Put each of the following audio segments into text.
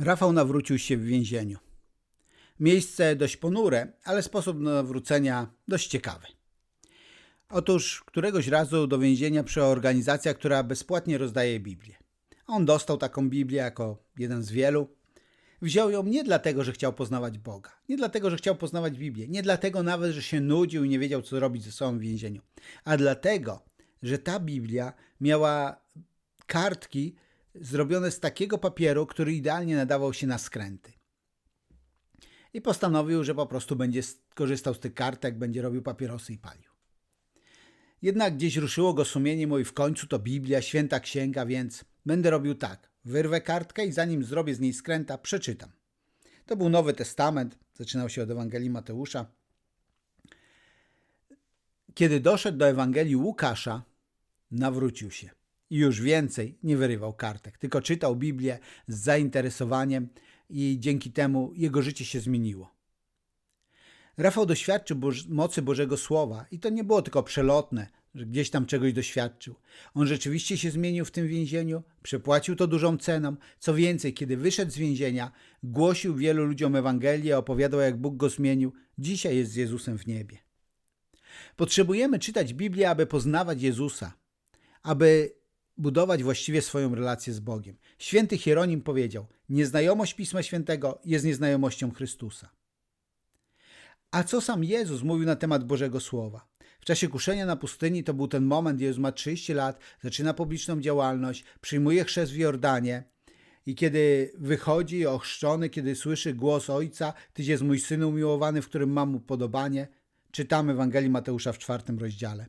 Rafał nawrócił się w więzieniu. Miejsce dość ponure, ale sposób nawrócenia dość ciekawy. Otóż któregoś razu do więzienia przyszła organizacja, która bezpłatnie rozdaje Biblię. On dostał taką Biblię jako jeden z wielu. Wziął ją nie dlatego, że chciał poznawać Boga, nie dlatego, że chciał poznawać Biblię, nie dlatego nawet, że się nudził i nie wiedział, co robić ze sobą w więzieniu, a dlatego, że ta Biblia miała kartki zrobione z takiego papieru, który idealnie nadawał się na skręty. I postanowił, że po prostu będzie korzystał z tych kartek, będzie robił papierosy i palił. Jednak gdzieś ruszyło go sumienie mój w końcu to Biblia, święta księga, więc będę robił tak. Wyrwę kartkę i zanim zrobię z niej skręta, przeczytam. To był Nowy Testament, zaczynał się od Ewangelii Mateusza. Kiedy doszedł do Ewangelii Łukasza, nawrócił się i już więcej nie wyrywał kartek, tylko czytał Biblię z zainteresowaniem i dzięki temu jego życie się zmieniło. Rafał doświadczył mocy Bożego Słowa i to nie było tylko przelotne, że gdzieś tam czegoś doświadczył. On rzeczywiście się zmienił w tym więzieniu, przepłacił to dużą ceną. Co więcej, kiedy wyszedł z więzienia, głosił wielu ludziom Ewangelię, opowiadał jak Bóg go zmienił. Dzisiaj jest z Jezusem w niebie. Potrzebujemy czytać Biblię, aby poznawać Jezusa, aby budować właściwie swoją relację z Bogiem. Święty Hieronim powiedział: Nieznajomość Pisma Świętego jest nieznajomością Chrystusa. A co sam Jezus mówił na temat Bożego Słowa? W czasie kuszenia na pustyni to był ten moment, Jezus ma 30 lat, zaczyna publiczną działalność, przyjmuje chrzest w Jordanie i kiedy wychodzi ochrzczony, kiedy słyszy głos Ojca, Tyś jest mój Syn umiłowany, w którym mam upodobanie, czytamy Ewangelii Mateusza w czwartym rozdziale.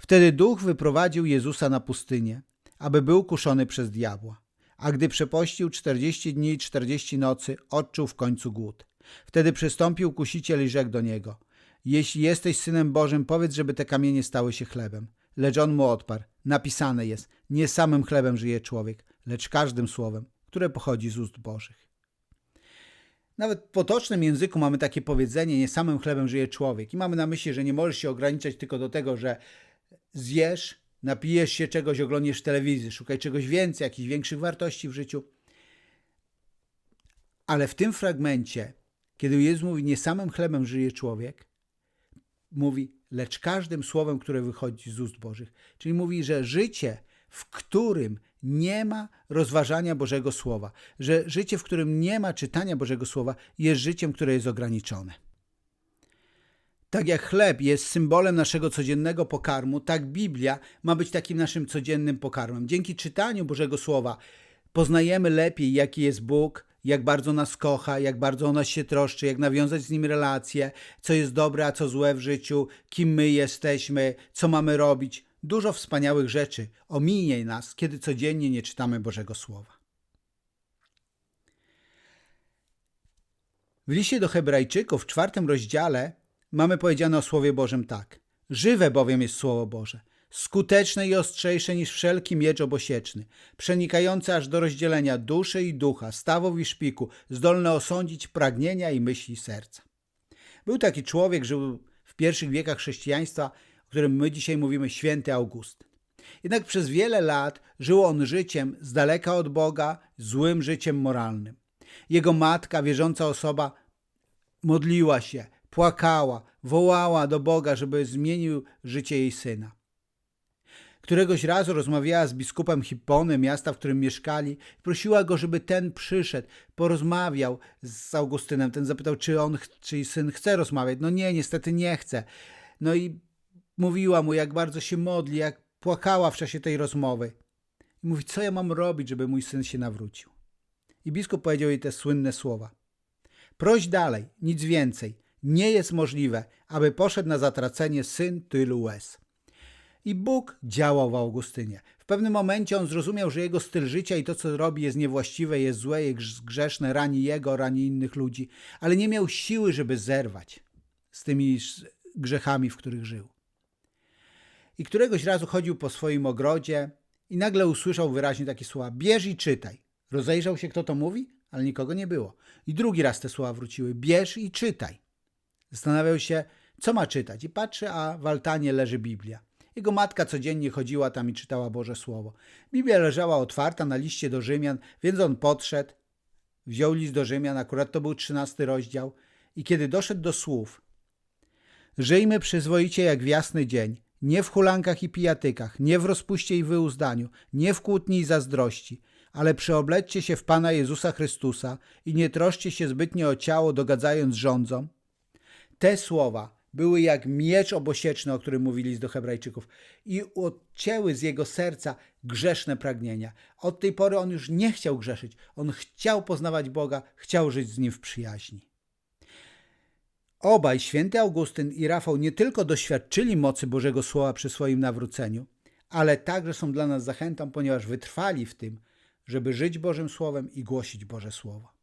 Wtedy duch wyprowadził Jezusa na pustynię, aby był kuszony przez diabła. A gdy przepościł 40 dni i 40 nocy, odczuł w końcu głód. Wtedy przystąpił kusiciel i rzekł do niego: Jeśli jesteś synem Bożym, powiedz, żeby te kamienie stały się chlebem. Lecz on mu odparł: Napisane jest: Nie samym chlebem żyje człowiek, lecz każdym słowem, które pochodzi z ust Bożych. Nawet w potocznym języku mamy takie powiedzenie: Nie samym chlebem żyje człowiek. I mamy na myśli, że nie możesz się ograniczać tylko do tego, że zjesz, napijesz się czegoś, oglądasz telewizję, szukaj czegoś więcej, jakichś większych wartości w życiu. Ale w tym fragmencie, kiedy Jezus mówi, nie samym chlebem żyje człowiek, mówi, lecz każdym słowem, które wychodzi z ust Bożych. Czyli mówi, że życie, w którym nie ma rozważania Bożego Słowa, że życie, w którym nie ma czytania Bożego Słowa, jest życiem, które jest ograniczone. Tak jak chleb jest symbolem naszego codziennego pokarmu, tak Biblia ma być takim naszym codziennym pokarmem. Dzięki czytaniu Bożego Słowa poznajemy lepiej, jaki jest Bóg, jak bardzo nas kocha, jak bardzo o nas się troszczy, jak nawiązać z Nim relacje, co jest dobre, a co złe w życiu, kim my jesteśmy, co mamy robić. Dużo wspaniałych rzeczy ominie nas, kiedy codziennie nie czytamy Bożego Słowa. W liście do Hebrajczyków w czwartym rozdziale mamy powiedziane o Słowie Bożym tak. Żywe bowiem jest Słowo Boże, skuteczne i ostrzejsze niż wszelki miecz obosieczny, przenikające aż do rozdzielenia duszy i ducha, stawów i szpiku, zdolne osądzić pragnienia i myśli serca. Był taki człowiek, żył w pierwszych wiekach chrześcijaństwa, o którym my dzisiaj mówimy święty Augustyn. Jednak przez wiele lat żył on życiem z daleka od Boga, złym życiem moralnym. Jego matka, wierząca osoba, modliła się, płakała, wołała do Boga, żeby zmienił życie jej syna. Któregoś razu rozmawiała z biskupem Hippony, miasta, w którym mieszkali, prosiła go, żeby ten przyszedł, porozmawiał z Augustynem. Ten zapytał, czy on, czy jej syn chce rozmawiać. No nie, niestety nie chce. No i mówiła mu, jak bardzo się modli, jak płakała w czasie tej rozmowy. I mówi, co ja mam robić, żeby mój syn się nawrócił. I biskup powiedział jej te słynne słowa. Proś dalej, nic więcej. Nie jest możliwe, aby poszedł na zatracenie syn tylu łez. I Bóg działał w Augustynie. W pewnym momencie on zrozumiał, że jego styl życia i to, co robi, jest niewłaściwe, jest złe, jest grzeszne, rani jego, rani innych ludzi, ale nie miał siły, żeby zerwać z tymi grzechami, w których żył. I któregoś razu chodził po swoim ogrodzie i nagle usłyszał wyraźnie takie słowa: Bierz i czytaj. Rozejrzał się, kto to mówi, ale nikogo nie było. I drugi raz te słowa wróciły: Bierz i czytaj. Zastanawiał się, co ma czytać, i patrzy, a w altanie leży Biblia. Jego matka codziennie chodziła tam i czytała Boże Słowo. Biblia leżała otwarta na liście do Rzymian, więc on podszedł, wziął list do Rzymian, akurat to był 13 rozdział, i kiedy doszedł do słów Żyjmy przyzwoicie jak w jasny dzień, nie w hulankach i pijatykach, nie w rozpuście i wyuzdaniu, nie w kłótni i zazdrości, ale przeoblećcie się w Pana Jezusa Chrystusa i nie troszcie się zbytnio o ciało, dogadzając rządzom. Te słowa były jak miecz obosieczny, o którym mówili do Hebrajczyków, i odcięły z jego serca grzeszne pragnienia. Od tej pory on już nie chciał grzeszyć. On chciał poznawać Boga, chciał żyć z nim w przyjaźni. Obaj, święty Augustyn i Rafał, nie tylko doświadczyli mocy Bożego Słowa przy swoim nawróceniu, ale także są dla nas zachętą, ponieważ wytrwali w tym, żeby żyć Bożym Słowem i głosić Boże Słowo.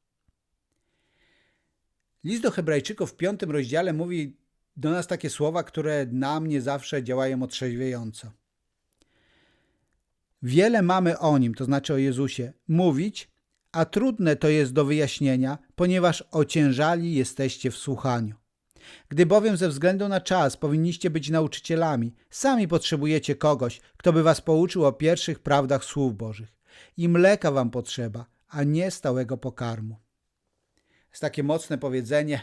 List do Hebrajczyków w piątym rozdziale mówi do nas takie słowa, które na mnie zawsze działają otrzeźwiająco. Wiele mamy o nim, to znaczy o Jezusie, mówić, a trudne to jest do wyjaśnienia, ponieważ ociężali jesteście w słuchaniu. Gdy bowiem ze względu na czas powinniście być nauczycielami, sami potrzebujecie kogoś, kto by was pouczył o pierwszych prawdach słów Bożych. I mleka wam potrzeba, a nie stałego pokarmu. Jest takie mocne powiedzenie,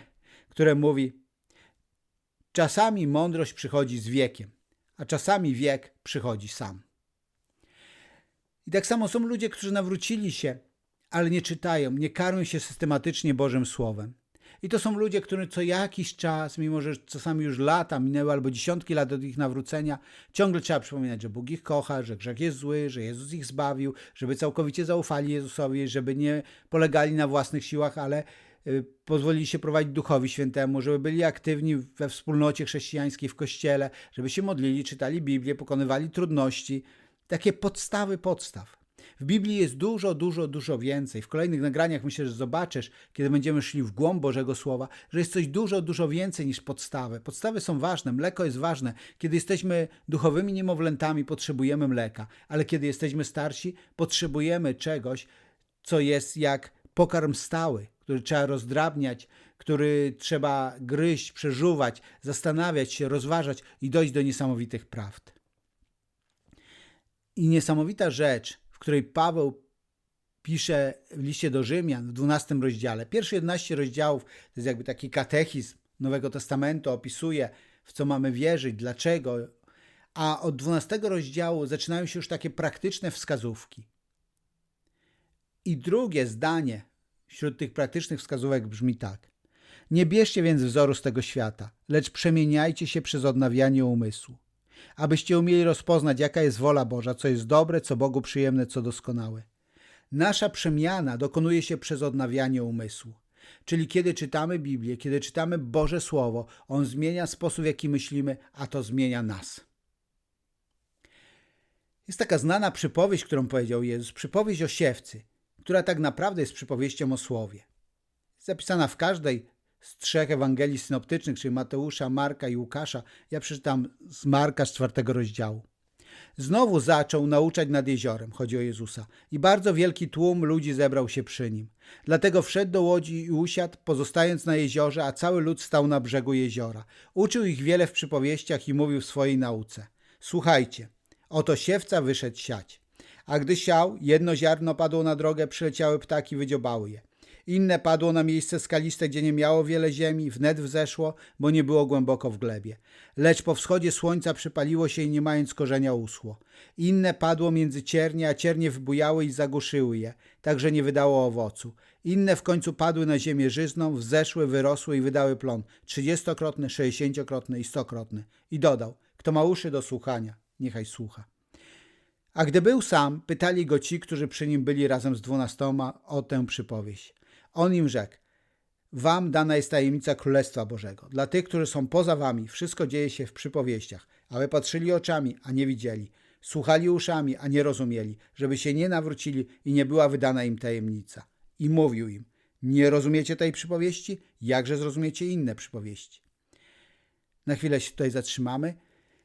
które mówi: Czasami mądrość przychodzi z wiekiem, a czasami wiek przychodzi sam. I tak samo są ludzie, którzy nawrócili się, ale nie czytają, nie karmią się systematycznie Bożym Słowem. I to są ludzie, którzy co jakiś czas, mimo że czasami już lata minęły albo dziesiątki lat od ich nawrócenia, ciągle trzeba przypominać, że Bóg ich kocha, że grzech jest zły, że Jezus ich zbawił, żeby całkowicie zaufali Jezusowi, żeby nie polegali na własnych siłach, ale pozwolili się prowadzić Duchowi Świętemu, żeby byli aktywni we wspólnocie chrześcijańskiej w Kościele, żeby się modlili, czytali Biblię, pokonywali trudności. Takie podstawy podstaw. W Biblii jest dużo, dużo, dużo więcej. W kolejnych nagraniach myślę, że zobaczysz, kiedy będziemy szli w głąb Bożego Słowa, że jest coś dużo, dużo więcej niż podstawy. Podstawy są ważne, mleko jest ważne. Kiedy jesteśmy duchowymi niemowlętami, potrzebujemy mleka, ale kiedy jesteśmy starsi, potrzebujemy czegoś, co jest jak pokarm stały, który trzeba rozdrabniać, który trzeba gryźć, przeżuwać, zastanawiać się, rozważać i dojść do niesamowitych prawd. I niesamowita rzecz, której Paweł pisze w liście do Rzymian w 12 rozdziale. Pierwsze 11 rozdziałów to jest jakby taki katechizm Nowego Testamentu, opisuje w co mamy wierzyć, dlaczego, a od 12 rozdziału zaczynają się już takie praktyczne wskazówki. I drugie zdanie wśród tych praktycznych wskazówek brzmi tak. Nie bierzcie więc wzoru z tego świata, lecz przemieniajcie się przez odnawianie umysłu abyście umieli rozpoznać, jaka jest wola Boża, co jest dobre, co Bogu przyjemne, co doskonałe. Nasza przemiana dokonuje się przez odnawianie umysłu. Czyli kiedy czytamy Biblię, kiedy czytamy Boże Słowo, On zmienia sposób, w jaki myślimy, a to zmienia nas. Jest taka znana przypowieść, którą powiedział Jezus, przypowieść o siewcy, która tak naprawdę jest przypowieścią o Słowie. Zapisana w każdej z trzech Ewangelii synoptycznych, czyli Mateusza, Marka i Łukasza. Ja przeczytam z Marka z czwartego rozdziału. Znowu zaczął nauczać nad jeziorem, chodzi o Jezusa, i bardzo wielki tłum ludzi zebrał się przy nim. Dlatego wszedł do łodzi i usiadł, pozostając na jeziorze, a cały lud stał na brzegu jeziora. Uczył ich wiele w przypowieściach i mówił w swojej nauce. Słuchajcie, oto siewca wyszedł siać. A gdy siał, jedno ziarno padło na drogę, przyleciały ptaki, wydziobały je. Inne padło na miejsce skaliste, gdzie nie miało wiele ziemi, wnet wzeszło, bo nie było głęboko w glebie. Lecz po wschodzie słońca przypaliło się i nie mając korzenia uschło. Inne padło między ciernie, a ciernie wybujały i zagłuszyły je, tak że nie wydało owocu. Inne w końcu padły na ziemię żyzną, wzeszły, wyrosły i wydały plon, trzydziestokrotny, sześćdziesięciokrotny i stokrotny. I dodał, kto ma uszy do słuchania, niechaj słucha. A gdy był sam, pytali go ci, którzy przy nim byli razem z dwunastoma o tę przypowieść. On im rzekł: Wam dana jest tajemnica Królestwa Bożego. Dla tych, którzy są poza wami, wszystko dzieje się w przypowieściach, ale patrzyli oczami, a nie widzieli, słuchali uszami, a nie rozumieli, żeby się nie nawrócili i nie była wydana im tajemnica. I mówił im: Nie rozumiecie tej przypowieści? Jakże zrozumiecie inne przypowieści? Na chwilę się tutaj zatrzymamy.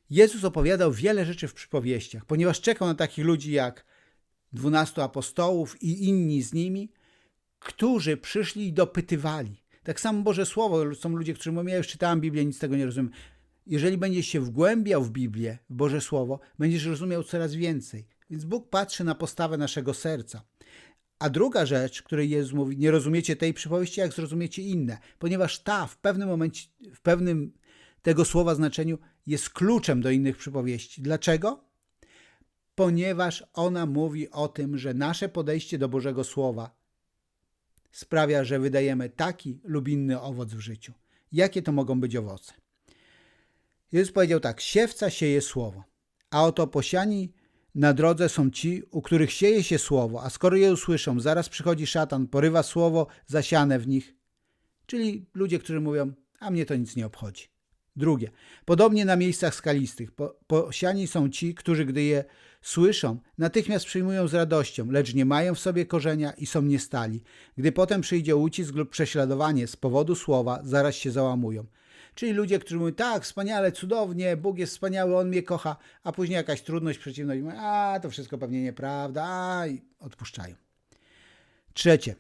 Jezus opowiadał wiele rzeczy w przypowieściach, ponieważ czekał na takich ludzi jak dwunastu apostołów i inni z nimi, którzy przyszli i dopytywali. Tak samo Boże Słowo, są ludzie, którzy mówią, ja już czytałem Biblię, nic z tego nie rozumiem. Jeżeli będziesz się wgłębiał w Biblię, w Boże Słowo, będziesz rozumiał coraz więcej. Więc Bóg patrzy na postawę naszego serca. A druga rzecz, której Jezus mówi, nie rozumiecie tej przypowieści, jak zrozumiecie inne, ponieważ ta w pewnym momencie, w pewnym tego słowa znaczeniu jest kluczem do innych przypowieści. Dlaczego? Ponieważ ona mówi o tym, że nasze podejście do Bożego Słowa sprawia, że wydajemy taki lub inny owoc w życiu. Jakie to mogą być owoce? Jezus powiedział tak: Siewca sieje słowo, a oto posiani na drodze są ci, u których sieje się słowo, a skoro je usłyszą, zaraz przychodzi szatan, porywa słowo zasiane w nich. Czyli ludzie, którzy mówią: A mnie to nic nie obchodzi. Drugie, podobnie na miejscach skalistych, po, posiani są ci, którzy gdy je słyszą, natychmiast przyjmują z radością, lecz nie mają w sobie korzenia i są niestali. Gdy potem przyjdzie ucisk lub prześladowanie z powodu słowa, zaraz się załamują. Czyli ludzie, którzy mówią, tak, wspaniale, cudownie, Bóg jest wspaniały, On mnie kocha, a później jakaś trudność, przeciwność, a to wszystko pewnie nieprawda, a i odpuszczają. Trzecie,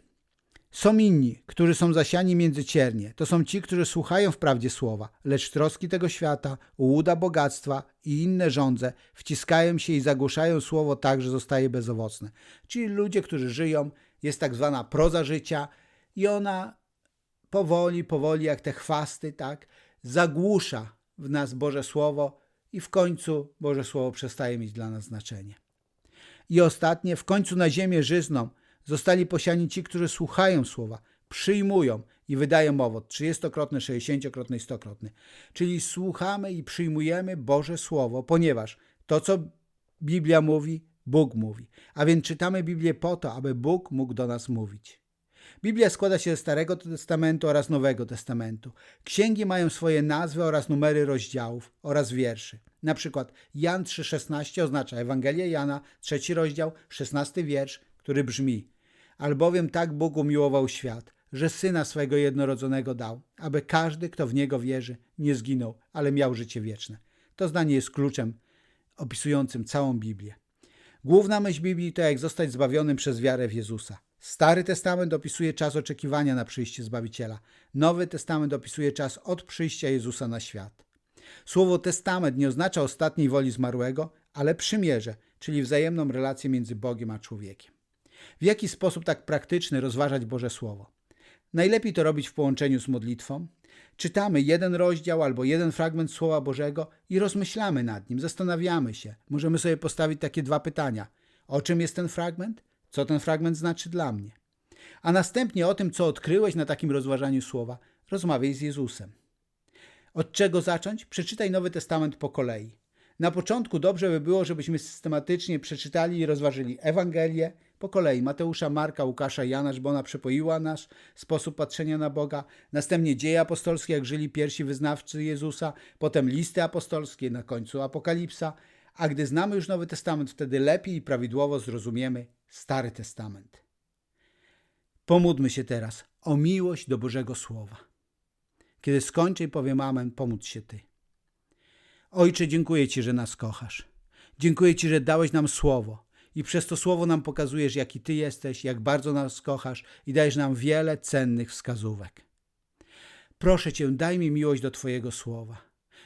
są inni, którzy są zasiani między ciernie. To są ci, którzy słuchają wprawdzie słowa, lecz troski tego świata, łuda bogactwa i inne żądze wciskają się i zagłuszają słowo tak, że zostaje bezowocne. Czyli ludzie, którzy żyją, jest tak zwana proza życia i ona powoli, powoli, jak te chwasty, tak, zagłusza w nas Boże Słowo i w końcu Boże Słowo przestaje mieć dla nas znaczenie. I ostatnie, w końcu na ziemię żyzną zostali posiani ci, którzy słuchają słowa, przyjmują i wydają owoc trzydziestokrotny, sześćdziesięciokrotny stokrotny. Czyli słuchamy i przyjmujemy Boże Słowo, ponieważ to, co Biblia mówi, Bóg mówi. A więc czytamy Biblię po to, aby Bóg mógł do nas mówić. Biblia składa się ze Starego Testamentu oraz Nowego Testamentu. Księgi mają swoje nazwy oraz numery rozdziałów oraz wierszy. Na przykład Jan 3,16 oznacza Ewangelia Jana, trzeci rozdział, szesnasty wiersz, który brzmi Albowiem tak Bóg umiłował świat, że Syna swego jednorodzonego dał, aby każdy, kto w Niego wierzy, nie zginął, ale miał życie wieczne. To zdanie jest kluczem opisującym całą Biblię. Główna myśl Biblii to jak zostać zbawionym przez wiarę w Jezusa. Stary Testament opisuje czas oczekiwania na przyjście Zbawiciela. Nowy Testament opisuje czas od przyjścia Jezusa na świat. Słowo testament nie oznacza ostatniej woli zmarłego, ale przymierze, czyli wzajemną relację między Bogiem a człowiekiem. W jaki sposób tak praktyczny rozważać Boże Słowo? Najlepiej to robić w połączeniu z modlitwą. Czytamy jeden rozdział albo jeden fragment Słowa Bożego i rozmyślamy nad nim, zastanawiamy się. Możemy sobie postawić takie dwa pytania. O czym jest ten fragment? Co ten fragment znaczy dla mnie? A następnie o tym, co odkryłeś na takim rozważaniu Słowa, rozmawiaj z Jezusem. Od czego zacząć? Przeczytaj Nowy Testament po kolei. Na początku dobrze by było, żebyśmy systematycznie przeczytali i rozważyli Ewangelię po kolei Mateusza, Marka, Łukasza, Jana, bo ona przepoiła nasz sposób patrzenia na Boga. Następnie dzieje apostolskie, jak żyli pierwsi wyznawcy Jezusa, potem listy apostolskie, na końcu Apokalipsa. A gdy znamy już Nowy Testament, wtedy lepiej i prawidłowo zrozumiemy Stary Testament. Pomódlmy się teraz o miłość do Bożego Słowa. Kiedy skończę i powiem Amen, pomódl się Ty. Ojcze, dziękuję Ci, że nas kochasz. Dziękuję Ci, że dałeś nam słowo i przez to słowo nam pokazujesz, jaki Ty jesteś, jak bardzo nas kochasz i dajesz nam wiele cennych wskazówek. Proszę Cię, daj mi miłość do Twojego słowa.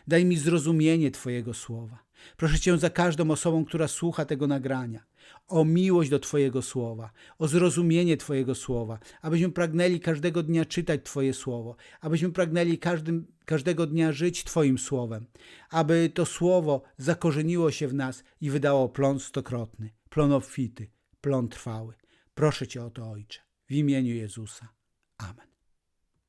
Daj mi zrozumienie Twojego słowa. Proszę Cię za każdą osobą, która słucha tego nagrania, o miłość do Twojego słowa, o zrozumienie Twojego słowa, abyśmy pragnęli każdego dnia czytać Twoje słowo, abyśmy pragnęli każdym, każdego dnia żyć Twoim słowem, aby to słowo zakorzeniło się w nas i wydało plon stokrotny, plon obfity, plon trwały. Proszę Cię o to, Ojcze, w imieniu Jezusa. Amen.